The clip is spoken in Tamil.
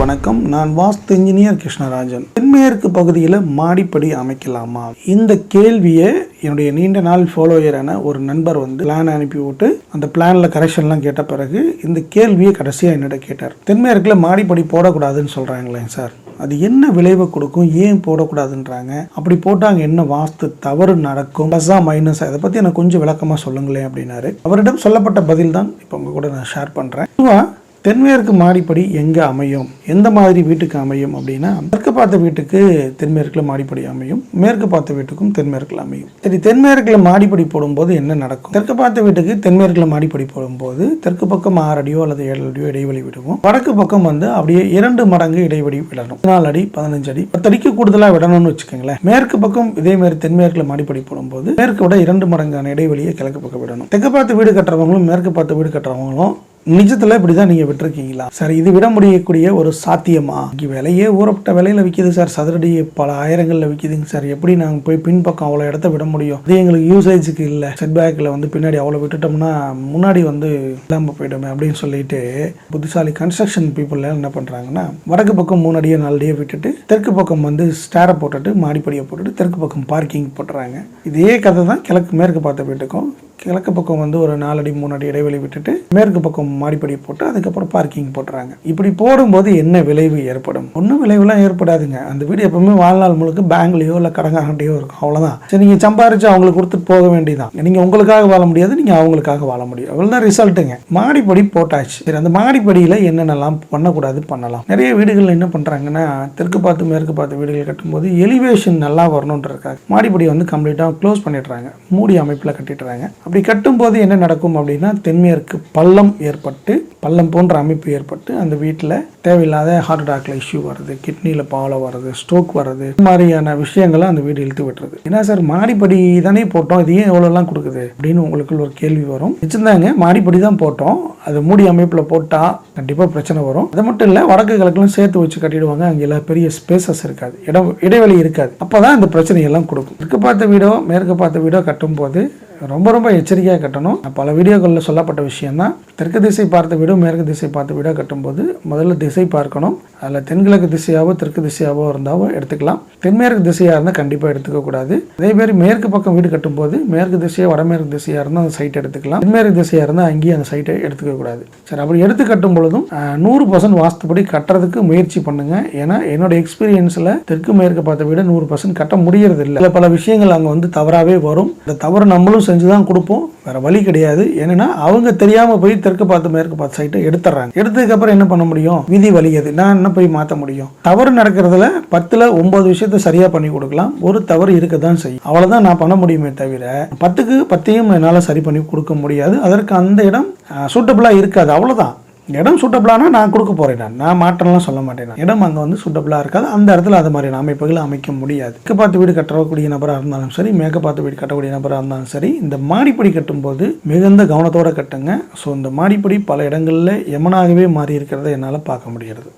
வணக்கம். நான் வாஸ்து இன்ஜினியர் கிருஷ்ணராஜன். தென்மேற்கு பகுதியில் மாடிப்படி அமைக்கலாமா? இந்த கேள்வியை என்னுடைய நீண்ட நாள் ஃபாலோயரான ஒரு நண்பர் வந்து பிளான் அனுப்பி விட்டு அந்த பிளானில் கரெக்ஷன்லாம் கேட்ட பிறகு இந்த கேள்வியை கடைசியாக என்னிட கேட்டார். தென்மேற்கில் மாடிப்படி போடக்கூடாதுன்னு சொல்கிறாங்களேங்க சார். அது என்ன விளைவை கொடுக்கும்? ஏன் போடக்கூடாதுன்றாங்க. அப்படி போட்டாங்க என்ன வாஸ்து தவறு நடக்கும்? ப்ளஸ்ஸா மைனஸ் அதை பற்றி எனக்கு கொஞ்சம் விளக்கமாக சொல்லுங்களேன் அப்படின்னாரு. அவரிடம் சொல்லப்பட்ட பதில் தான் இப்போ உங்க கூட நான் ஷேர் பண்ணுறேன் தென்மேற்கு மாடிப்படி எங்கே அமையும்? எந்த மாதிரி வீட்டுக்கு அமையும் அப்படின்னா தெற்கு பார்த்த வீட்டுக்கு தென்மேற்கில் மாடிப்படி அமையும் மேற்கு பார்த்த வீட்டுக்கும் தென்மேற்கில் அமையும். சரி தென்மேற்கில் மாடிப்படி போடும்போது என்ன நடக்கும்? தெற்கு பார்த்த வீட்டுக்கு தென்மேற்கில் மாடிப்படி போடும்போது தெற்கு பக்கம் ஆறு அடியோ அல்லது ஏழு அடியோ இடைவெளி விடுவோம். வடக்கு பக்கம் வந்து அப்படியே இரண்டு மடங்கு இடைவெளி விடணும். பதினாலு அடி பதினஞ்சு அடி பத்து அடிக்கு கூடுதலாக விடணும்னு வச்சுக்கோங்களேன். மேற்கு பக்கம் இதே மாதிரி தென்மேற்கில் மாடிப்படி போடும்போது மேற்கு விட இரண்டு மடங்கான இடைவெளியை கிழக்கு பக்கம் விடணும். தெற்கு பார்த்து வீடு கட்டுறவங்களும் மேற்கு பார்த்து வீடு கட்டுறவங்களும் நிஜத்தில் இப்படி தான் நீங்கள் விட்டுருக்கீங்களா? சார் இது விட முடியக்கூடிய ஒரு சாத்தியமா? இங்கே விலையே ஊறப்பட்ட விலையில விற்கிது சார். சதுரடி பல ஆயிரங்களில் விற்கிதுங்க சார். எப்படி நாங்கள் போய் பின்பக்கம் அவ்வளோ இடத்த விட முடியும்? அது எங்களுக்கு யூசேஜுக்கு இல்லை. செட் பேக்கில் வந்து பின்னாடி அவ்வளோ விட்டுட்டோம்னா முன்னாடி வந்து இல்லாமல் போயிடுமே அப்படின்னு சொல்லிட்டு புத்திசாலி கன்ஸ்ட்ரக்ஷன் பீப்புள் என்ன பண்ணுறாங்கன்னா வடக்கு பக்கம் மூணு அடியோ நாலு அடியோ விட்டுட்டு தெற்கு பக்கம் வந்து ஸ்டேரை போட்டுட்டு மாடிப்படியை போட்டுட்டு தெற்கு பக்கம் பார்க்கிங் போட்டுறாங்க. இதே கதை தான் கிழக்கு மேற்கு பார்த்த வீட்டுக்கும் கிழக்கு பக்கம் வந்து ஒரு நாலடி மூணு அடி இடைவெளி விட்டுட்டு மேற்கு பக்கம் மாடிப்படி போட்டு அதுக்கப்புறம் பார்க்கிங் போட்டுறாங்க. இப்படி போடும்போது என்ன விளைவு ஏற்படும்? ஒன்றும் விளைவுலாம் ஏற்படாதுங்க. அந்த வீடு எப்பவுமே வாழ்நாள் முழுக்க பேங்க்லேயோ இல்லை கடங்காரண்டையோ இருக்கும். அவ்வளோதான் சரி நீங்கள் சம்பாரிச்சு அவங்களுக்கு கொடுத்துட்டு போக வேண்டியதான் நீங்கள் உங்களுக்காக வாழ முடியாது நீங்கள் அவங்களுக்காக வாழ முடியும் அவ்வளோதான் ரிசல்ட்டுங்க. மாடிப்படி போட்டாச்சு. சரி அந்த மாடிப்படியில் என்னென்னலாம் பண்ணக்கூடாது பண்ணலாம். நிறைய வீடுகளில் என்ன பண்ணுறாங்கன்னா தெற்கு பார்த்து மேற்கு பார்த்து வீடுகள் கட்டும்போது எலிவேஷன் நல்லா வரணுன்றக்காக மாடிப்படி வந்து கம்ப்ளீட்டாக க்ளோஸ் பண்ணிடுறாங்க. மூடி அமைப்பில் கட்டிடுறாங்க. அப்படி கட்டும்போது என்ன நடக்கும் அப்படின்னா தென்மேற்கு பள்ளம் ஏற்பட்டு பள்ளம் போன்ற அமைப்பு ஏற்பட்டு அந்த வீட்டில் தேவையில்லாத ஹார்ட் அட்டாக்ல இஷ்யூ வருது கிட்னியில் பாவலை வருது ஸ்ட்ரோக் வருது இந்த மாதிரியான விஷயங்களை அந்த வீடு இழுத்து விட்டுறது ஏன்னா சார் மாடிப்படி தானே போட்டோம் இது ஏன் எவ்வளோலாம் கொடுக்குது அப்படின்னு உங்களுக்குள்ள ஒரு கேள்வி வரும். வச்சுருந்தாங்க மாடிப்படி தான் போட்டோம். அது மூடி அமைப்பில் போட்டால் கண்டிப்பாக பிரச்சனை வரும். அது மட்டும் இல்லை வடக்கு கிழக்குலாம் சேர்த்து வச்சு கட்டிடுவாங்க. அங்கே எல்லாம் பெரிய ஸ்பேசஸ் இருக்காது. இடம் இடைவெளி இருக்காது. அப்போ தான் இந்த பிரச்சனையெல்லாம் கொடுக்கும். இருக்க பார்த்த வீடோ மேற்கு பார்த்த வீடோ கட்டும்போது ரொம்ப ரொம்ப எச்சரிக்கையாக கட்டணும். பல வீடியோக்களில் சொல்லப்பட்ட விஷயம்தான். தெற்கு திசை பார்த்த வீடும் மேற்கு திசை பார்த்த வீடாக கட்டும்போது முதல்ல திசை பார்க்கணும். அதில் தென்கிழக்கு திசையாவோ தெற்கு திசையாவோ இருந்தாவோ எடுத்துக்கலாம். தென்மேற்கு திசையாக இருந்தால் கண்டிப்பாக எடுத்துக்கக்கூடாது அதே மாதிரி மேற்கு பக்கம் வீடு கட்டும்போது மேற்கு திசையாக வடமேற்கு திசையாக இருந்தால் அந்த சைட்டை எடுத்துக்கலாம். தென்மேற்கு திசையாக இருந்தால் அங்கேயும் அந்த சைட்டை எடுத்துக்கக்கூடாது சரி அப்படி எடுத்து கட்டும் பொழுதும் நூறு பர்சன்ட் வாஸ்துப்படி கட்டுறதுக்கு முயற்சி பண்ணுங்கள் ஏன்னா என்னோட எக்ஸ்பீரியன்ஸில் தெற்கு மேற்கு பார்த்த வீடு நூறு பர்சன்ட் கட்ட முடியறது இல்லை பல விஷயங்கள் அங்கே வந்து தவறாகவே வரும். இந்த தவறு நம்மளும் செஞ்சு தான் கொடுப்போம். வேறு வழி கிடையாது. ஏன்னா அவங்க தெரியாமல் போய் தெற்கு பார்த்து மேற்கு பார்த்து சைட்டை எடுத்துறாங்க எடுத்ததுக்கப்புறம் என்ன பண்ண முடியும்? விதி வலியது நான் என்ன போய் மாற்ற முடியும்? தவறு நடக்கிறதுல பத்தில் ஒன்பது விஷயத்த சரியாக பண்ணி கொடுக்கலாம். ஒரு தவறு இருக்க தான் செய்யும். அவ்வளோதான் நான் பண்ண முடியுமே தவிர பத்துக்கு பத்தையும் என்னால் சரி பண்ணி கொடுக்க முடியாது. அதற்கு அந்த இடம் சூட்டபிளாக இருக்காது. அவ்வளோதான் இடம் சூட்டபிளானா நான் கொடுக்க போகிறேன் நான். நான் மாற்றம்லாம் சொல்ல மாட்டேன் இடம் அங்கே வந்து சூட்டபிளாக இருக்காது. அந்த இடத்துல அது மாதிரியான அமைப்புகளை அமைக்க முடியாது. தெற்கு பார்த்து வீடு கட்டக்கூடிய நபராக இருந்தாலும் சரி மேற்கு பார்த்து வீடு கட்டக்கூடிய நபராக இருந்தாலும் சரி இந்த மாடிப்படி கட்டும்போது மிகுந்த கவனத்தோடு கட்டுங்க. ஸோ இந்த மாடிப்படி பல இடங்களில் எமனாகவே மாறி இருக்கிறத என்னால் பார்க்க முடிகிறது.